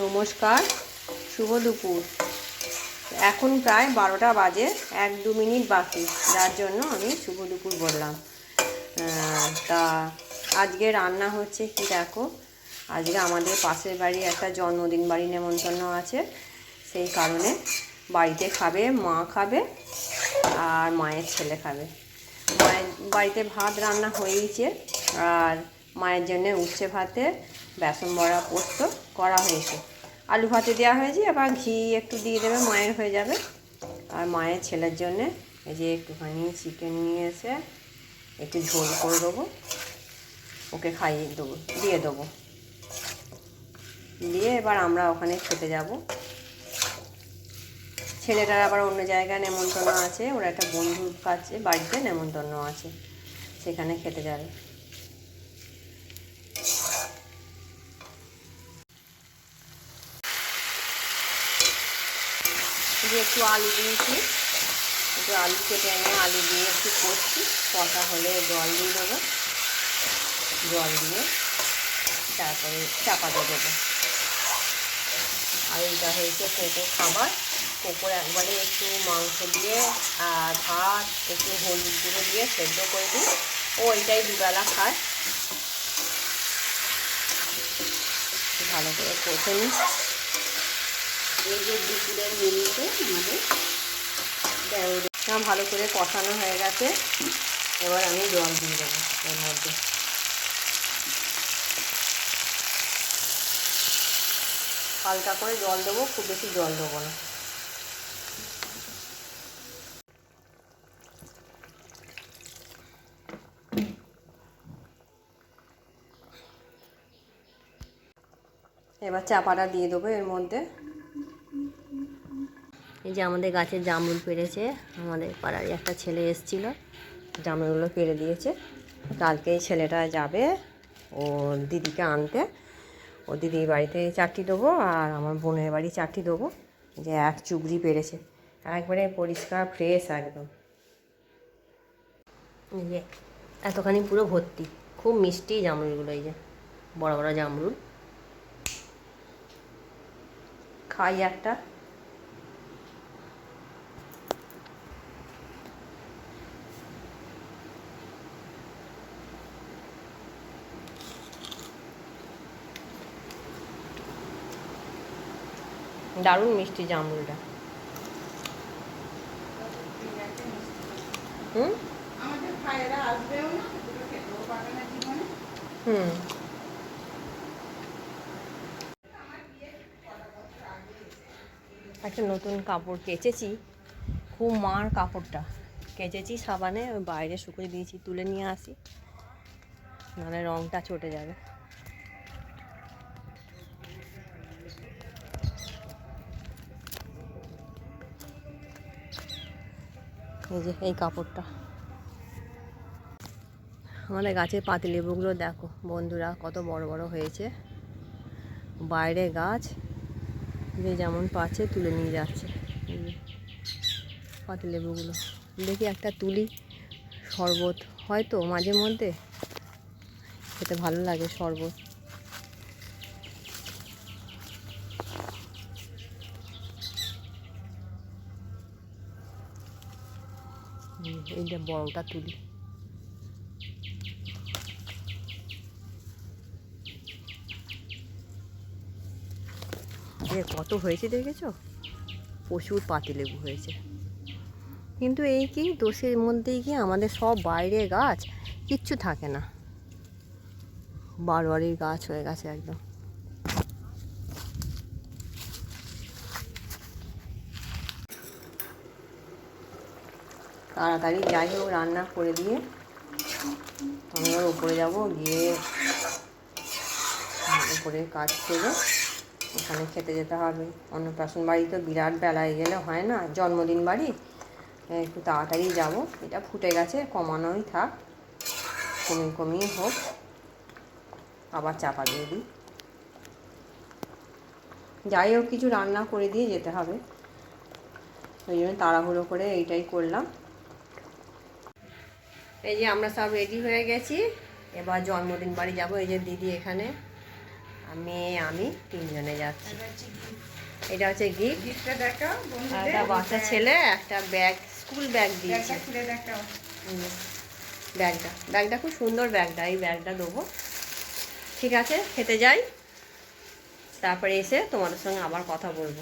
নমস্কার, শুভ দুপুর। এখন প্রায় বারোটা বাজে, এক দু মিনিট বাকি, যার জন্য আমি শুভ দুপুর বললাম। তা আজকে রান্না হচ্ছে কি দেখো? আজকে আমাদের পাশের বাড়ি একটা জন্মদিন বাড়ি নেমন্তন্ন আছে, সেই কারণে বাড়িতে খাবে, মা খাবে আর মায়ের ছেলে খাবে। বাড়িতে ভাত রান্না হয়েইছে আর মায়ের জন্য উচ্ছে ভাতে বেসন বড়া পোস্ত করা হয়েছে। আলু ভাতে দেওয়া হয়েছে আবার ঘি একটু দিয়ে দেবে, মায়ের হয়ে যাবে। আর মায়ের ছেলের জন্যে এই যে একটুখানি চিকেন নিয়ে এসে একটু ঝোল করে দেবো। ওকে খাইয়ে দেবো, দিয়ে দেবো। দিয়ে এবার আমরা ওখানে খেতে যাব। ছেলেটার আবার অন্য জায়গায় নেমন্তন্ন আছে, ওরা একটা বন্ধুর কাছে, বাড়িতে নেমন্তন্ন আছে, সেখানে খেতে যাবে। যে একটু আলু দিয়েছি, একটু আলু কেটে এনে আলু দিয়ে একটু করছি কষা হলে জল দিয়ে দেবো। জল দিয়ে তারপরে চাপা দিয়ে দেবো। আর এইটা হয়েছে কোকো খাবার। কোকোর একবারে একটু মাংস দিয়ে আর ভাত, একটু হলুদ গুঁড়ো দিয়ে সেদ্ধ করে দিই। ও এইটাই দুবেলা খায়। ভালো করে কষে নিই। এই যে দুপুরের আমাদের ভালো করে কষানো হয়ে গেছে। এবার আমি জল দিয়ে দেবো এর মধ্যে। হালকা করে জল দেবো, খুব বেশি জল দেবো না। এবার চাপাটা দিয়ে দেবো এর মধ্যে। এই যে আমাদের গাছের জামরুল পেরেছে, আমাদের পাড়ার একটা ছেলে এসেছিল, জামরুলগুলো পেরে দিয়েছে। কালকে এই ছেলেটা যাবে ও দিদিকে আনতে। ও দিদির বাড়িতে চারটি দেবো আর আমার বোনের বাড়ি চারটি দেবো। যে এক চুবড়ি পেরেছে, একবারে পরিষ্কার ফ্রেশ একদম। এতখানি পুরো ভর্তি, খুব মিষ্টি জামরুলগুলো এই যে, বড় বড় জামরুল। খাই একটা। দারুণ মিষ্টি জামরুলটা হুম? আমাদের একটা নতুন কাপড় কেচেছি। খুব মার কাপড়টা। কেচেছি সাবানে, ওই বাইরে শুকিয়ে দিয়েছি, তুলে নিয়ে আসি। নাহলে রঙটা চটে যাবে। এই যে, এই কাপড়টা। আমাদের গাছের পাতিলেবুগুলো দেখো, বন্ধুরা, কত বড় বড় হয়েছে। বাইরে গাছ যে যেমন পাচ্ছে তুলে নিয়ে যাচ্ছে। পাতিলেবুগুলো দেখি একটা তুলি শরবত হয়তো মাঝে মধ্যে? খেতে ভালো লাগে শরবত। এইটা বড়টা তুলি। এ কত হয়েছে দেখেছ? প্রচুর পাতিলেবু হয়েছে। কিন্তু এই কি দোষের মধ্যেই কি আমাদের সব বাইরে গাছ? কিচ্ছু থাকে না। বারোয়ারির গাছ হয়ে গেছে একদম। তাড়াতাড়ি যাই হোক, রান্না করে দিয়ে আমি ওর উপরে যাব, গিয়ে উপরে কাজ করে ওখানে খেতে যেতে হবে। অন্নপ্রাশন বাড়ি তো বিরাট বেলায় গেলে হয় না, জন্মদিন বাড়ি। একটু তাড়াতাড়ি যাব। এটা ফুটে গেছে, কমানোই থাক। কমিয়ে কমিয়ে হোক। আবার চাপা দিয়ে দিই। যাই হোক, কিছু রান্না করে দিয়ে যেতে হবে। ওই জন্য তাড়াহুড়ো করে এইটাই করলাম। এই যে আমরা সব রেডি হয়ে গেছি। এবার জন্মদিন বাড়ি যাব। এই যে দিদি এখানে। আমি আমি তিনজনে যাচ্ছি। এটা হচ্ছে গিফট একটা বাচ্চা ছেলে একটা ব্যাগ স্কুল ব্যাগ দিয়েছে। ব্যাগটা। ব্যাগটা খুব সুন্দর ব্যাগটা এই ব্যাগটা দেবো। ঠিক আছে খেতে যাই। তারপরে এসে তোমাদের সঙ্গে আবার কথা বলব।